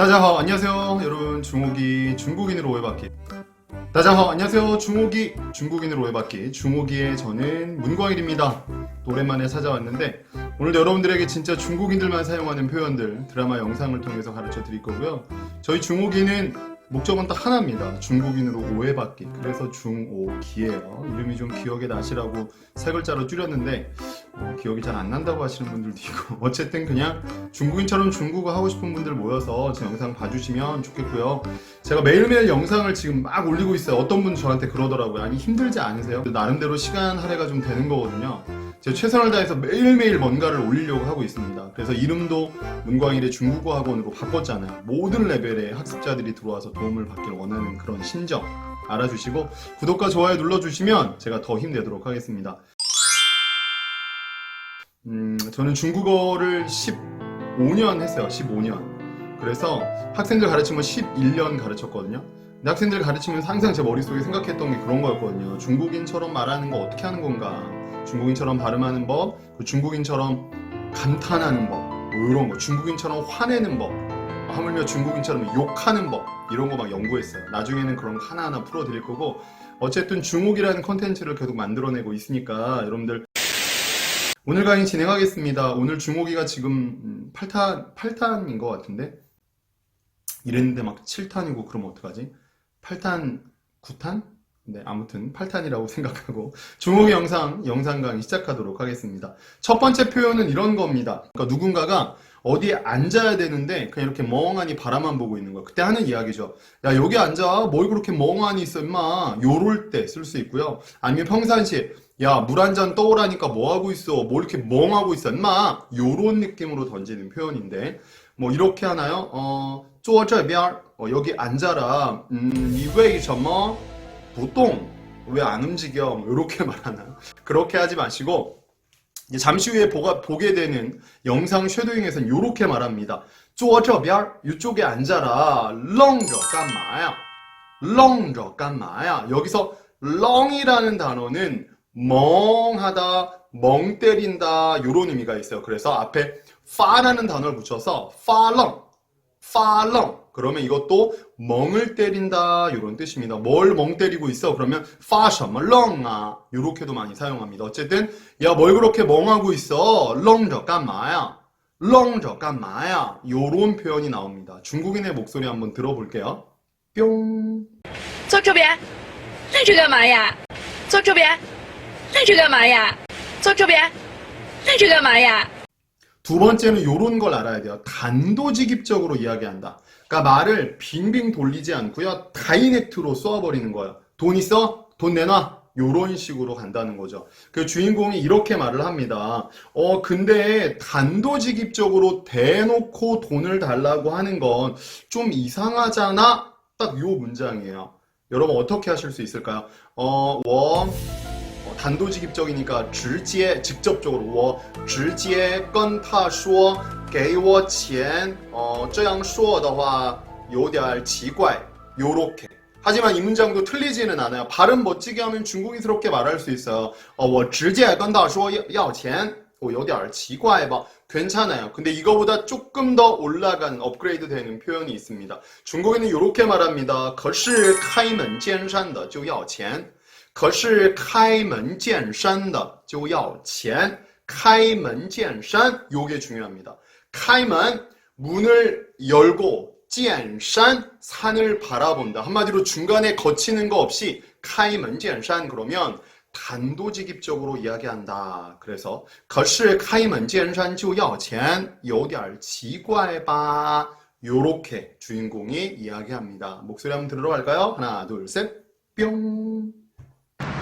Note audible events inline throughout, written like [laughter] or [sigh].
다자하 안녕하세요. 여러분 중옥이 중국인으로 오해받기. 다자하 안녕하세요. 중옥이 중국인으로 오해받기. 중옥이의 저는 문광일입니다. 오랜만에 찾아왔는데 오늘 여러분들에게 진짜 중국인들만 사용하는 표현들 드라마 영상을 통해서 가르쳐 드릴 거고요. 저희 중옥이는 목적은 딱 하나입니다. 중국인으로 오해받기. 그래서 중옥이에요. 이름이 좀 기억에 나시라고 세 글자로 줄였는데, 어, 기억이 잘 안 난다고 하시는 분들도 있고 [laughs] 어쨌든 그냥 중국인처럼 중국어 하고 싶은 분들 모여서 제 영상 봐주시면 좋겠고요 제가 매일매일 영상을 지금 막 올리고 있어요 어떤 분 저한테 그러더라고요 아니 힘들지 않으세요? 나름대로 시간 할애가 좀 되는 거거든요 제가 최선을 다해서 매일매일 뭔가를 올리려고 하고 있습니다 그래서 이름도 문광일의 중국어 학원으로 바꿨잖아요 모든 레벨의 학습자들이 들어와서 도움을 받길 원하는 그런 심정 알아주시고 구독과 좋아요 눌러주시면 제가 더 힘내도록 하겠습니다 음, 저는 중국어를 15년 했어요. 15년. 그래서 학생들 가르치면 11년 가르쳤거든요. 근데 학생들 가르치면서 항상 제 머릿속에 생각했던 게 그런 거였거든요. 중국인처럼 말하는 거 어떻게 하는 건가? 중국인처럼 발음하는 법, 그 중국인처럼 감탄하는 법, 뭐 이런 거. 중국인처럼 화내는 법, 하물며 중국인처럼 욕하는 법, 이런 거 막 연구했어요. 나중에는 그런 거 하나하나 풀어드릴 거고, 어쨌든 중국이라는 컨텐츠를 계속 만들어내고 있으니까 여러분들 오늘 강의 진행하겠습니다. 오늘 중옥이가 지금 8탄, 8탄인 것 같은데? 이랬는데 막 7탄이고 그러면 어떡하지? 8탄, 9탄? 네, 아무튼 8탄이라고 [laughs] 생각하고 중국 영상 영상 강의 시작하도록 하겠습니다. 첫 번째 표현은 이런 겁니다. 그러니까 누군가가 어디에 앉아야 되는데 그냥 이렇게 멍하니 바라만 보고 있는 거야. 그때 하는 이야기죠. 야 여기 앉아 뭘 그렇게 멍하니 있어 임마 요럴 때 쓸 수 있고요. 아니면 평상시에 야 물 한 잔 떠오라니까 뭐 하고 있어 뭘 이렇게 멍하고 있어 임마 요런 느낌으로 던지는 표현인데 뭐 이렇게 하나요? 어 쪼어 어, 여기 앉아라 음 이외이 점어 보통 왜 안 움직여 뭐 이렇게 [laughs] 말하나요? 그렇게 하지 마시고 잠시 후에 보가, 보게 되는 영상 쉐도잉에서는 이렇게 말합니다. 쪼어저별 이쪽에 앉아라. 렁저 까마야. 렁저 까마야. 여기서 렁이라는 단어는 멍하다, 멍 때린다 이런 의미가 있어요. 그래서 앞에 파라는 단어를 붙여서 파렁, 파렁 그러면 이것도 멍을 때린다 이런 뜻입니다. 뭘 멍 때리고 있어? 그러면 파셔머 렁아 이렇게도 많이 사용합니다. 어쨌든 야 뭘 그렇게 멍하고 있어? 렁저 깐마야? 렁저 깐마야? 이런 표현이 나옵니다. 중국인의 목소리 한번 들어볼게요. 뿅. 坐这边，愣着干嘛呀？坐这边，愣着干嘛呀？坐这边，愣着干嘛呀？ 두 번째는 요런 걸 알아야 돼요. 단도직입적으로 이야기한다. 그러니까 말을 빙빙 돌리지 않고요. 다이렉트로 쏘아버리는 거예요. 돈 있어? 돈 내놔? 요런 식으로 간다는 거죠. 그 주인공이 이렇게 말을 합니다. 어, 근데 단도직입적으로 대놓고 돈을 달라고 하는 건 좀 이상하잖아? 딱 요 문장이에요. 여러분 어떻게 하실 수 있을까요? 어, 워, 어, 단도직입적이니까 直接 직접적으로 我直接跟他说给我钱 어, 这样说的话有点奇怪 요렇게 하지만 이 문장도 틀리지는 않아요 발음 멋지게 하면 중국인스럽게 말할 수 있어요 어, 我直接跟他说要钱 어, 有点奇怪吧 괜찮아요 근데 이거보다 조금 더 올라간 업그레이드 되는 표현이 있습니다 중국인은 이렇게 말합니다 可是开门见山的就要钱 可是开门见山的就要钱. 开门见山 요게 중요합니다. 开门 문을 열고 见山 산을 바라본다. 한마디로 중간에 거치는 거 없이 开门见山 그러면 단도직입적으로 이야기한다. 그래서 可是开门见山就要钱有点奇怪吧. 요렇게 주인공이 이야기합니다. 목소리 한번 들으러 갈까요? 하나, 둘, 셋. 뿅.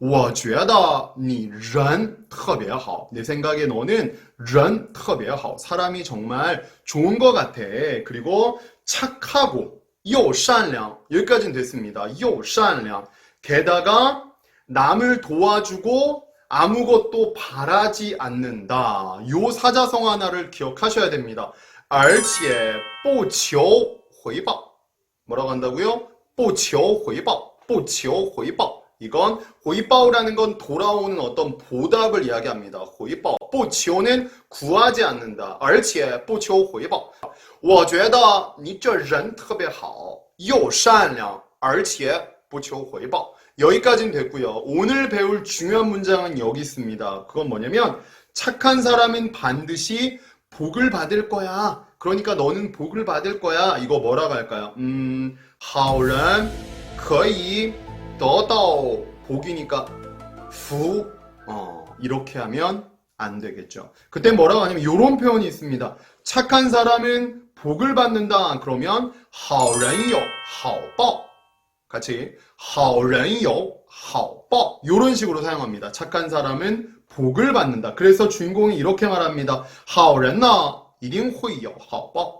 我觉得你人特别好. 내 생각에 너는 人特别好. 사람이 정말 좋은 것 같아. 그리고 착하고 又善良. 여기까지는 됐습니다. 又善良. 게다가 남을 도와주고 아무것도 바라지 않는다. 요 사자성 하나를 기억하셔야 됩니다. 而且不求回报. 뭐라고 한다고요? 不求回报,不求回报. 이건 回报라는 건 돌아오는 어떤 보답을 이야기합니다. 回报,不求는 구하지 않는다. 而且不求回报.我觉得你这人特别好,又善良,而且不求回报. 여기까지는 됐고요. 오늘 배울 중요한 문장은 여기 있습니다. 그건 뭐냐면 착한 사람은 반드시 복을 받을 거야. 그러니까 너는 복을 받을 거야. 이거 뭐라고 할까요? 음, 好人可以 得到 복이니까 福. 어, 이렇게 하면 안 되겠죠. 그때 뭐라고 하냐면 이런 표현이 있습니다. 착한 사람은 복을 받는다. 그러면 好人有好报. 같이 好人有好报 이런 식으로 사용합니다. 착한 사람은 복을 받는다. 그래서 주인공이 이렇게 말합니다. 好人呢一定会有好报.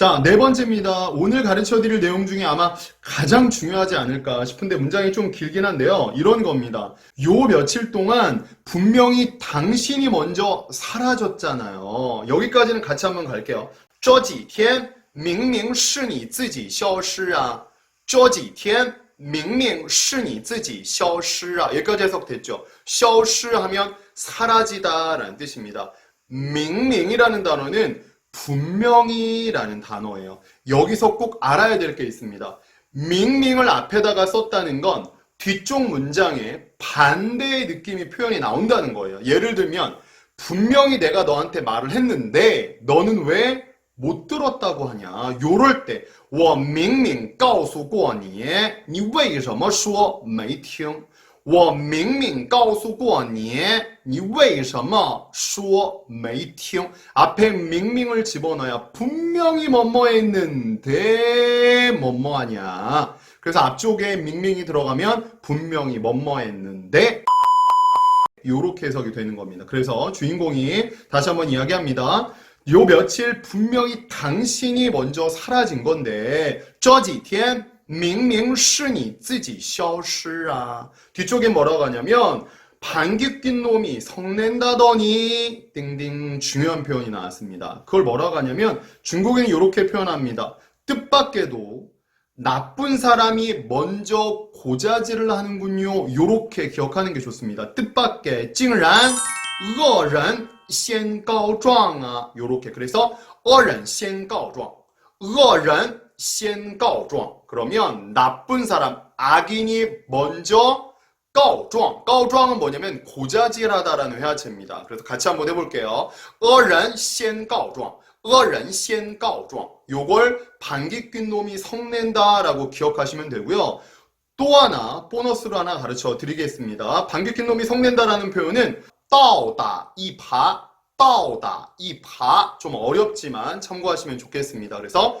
자, 네 번째입니다. 오늘 가르쳐 드릴 내용 중에 아마 가장 중요하지 않을까 싶은데 문장이 좀 길긴 한데요. 이런 겁니다. 요 며칠 동안 분명히 당신이 먼저 사라졌잖아요. 여기까지는 같이 한번 갈게요. 这几天明明是你自己消失啊.这几天明明是你自己消失啊. 여기까지 해석됐죠. 消失하면 사라지다라는 뜻입니다. 明明이라는 단어는 분명히라는 단어예요. 여기서 꼭 알아야 될 게 있습니다. 밍밍을 앞에다가 썼다는 건 뒤쪽 문장에 반대의 느낌이 표현이 나온다는 거예요. 예를 들면 분명히 내가 너한테 말을 했는데 너는 왜 못 들었다고 하냐? 요럴 때 我明明告诉过你,你为什么说没听? 我明明告诉过你,你为什么说没听? 앞에 밍밍을 집어넣어야 분명히 뭐뭐 했는데 뭐뭐 하냐. 그래서 앞쪽에 밍밍이 들어가면 분명히 뭐뭐 했는데 요렇게 해석이 되는 겁니다. 그래서 주인공이 다시 한번 이야기합니다. 요 며칠 분명히 당신이 먼저 사라진 건데 这几天 明明是你自己消失啊. 뒤쪽에 뭐라고 하냐면 방귀 낀 놈이 성낸다더니 띵띵 중요한 표현이 나왔습니다. 그걸 뭐라고 하냐면 중국에는 이렇게 표현합니다. 뜻밖에도 나쁜 사람이 먼저 고자질을 하는군요. 요렇게 기억하는 게 좋습니다. 뜻밖의 竟然恶人先告状啊. 요렇게 그래서 恶人先告状,恶人 先告状. 그러면 나쁜 사람, 악인이 먼저 告状. 告状은 뭐냐면 고자질하다라는 회화체입니다. 그래서 같이 한번 해볼게요. 恶人先告状.恶人先告状. 요걸 방귀 낀 놈이 성낸다라고 기억하시면 되고요. 또 하나 보너스로 하나 가르쳐 드리겠습니다. 방귀 낀 놈이 성낸다라는 표현은 倒打一耙,倒打一耙. 좀 어렵지만 참고하시면 좋겠습니다. 그래서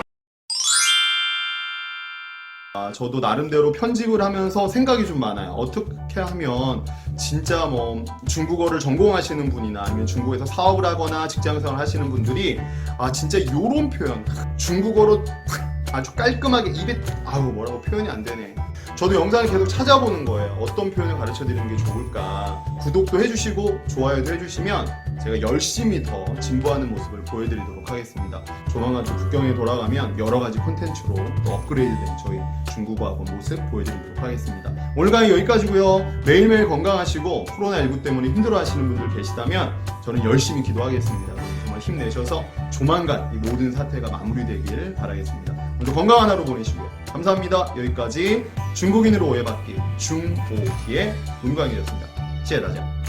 아, 저도 나름대로 편집을 하면서 생각이 좀 많아요. 어떻게 하면 진짜 뭐 중국어를 전공하시는 분이나 아니면 중국에서 사업을 하거나 직장생활 하시는 분들이 아 진짜 요런 표현 중국어로 아주 깔끔하게 입에 아우 뭐라고 표현이 안 되네. 저도 영상을 계속 찾아보는 거예요. 어떤 표현을 가르쳐 드리는 게 좋을까. 구독도 해주시고 좋아요도 해주시면 제가 열심히 더 진보하는 모습을 보여드리도록 하겠습니다. 조만간 또 국경에 돌아가면 여러 가지 콘텐츠로 또 업그레이드된 저희 중국어 학원 모습 보여드리도록 하겠습니다. 오늘 강의 여기까지고요. 매일매일 건강하시고 코로나19 때문에 힘들어하시는 분들 계시다면 저는 열심히 기도하겠습니다. 정말 힘내셔서 조만간 이 모든 사태가 마무리되길 바라겠습니다. 오늘 건강한 하루 보내시고요. 감사합니다. 여기까지 중국인으로 오해받기 중오기의 문광이었습니다. 谢谢大家。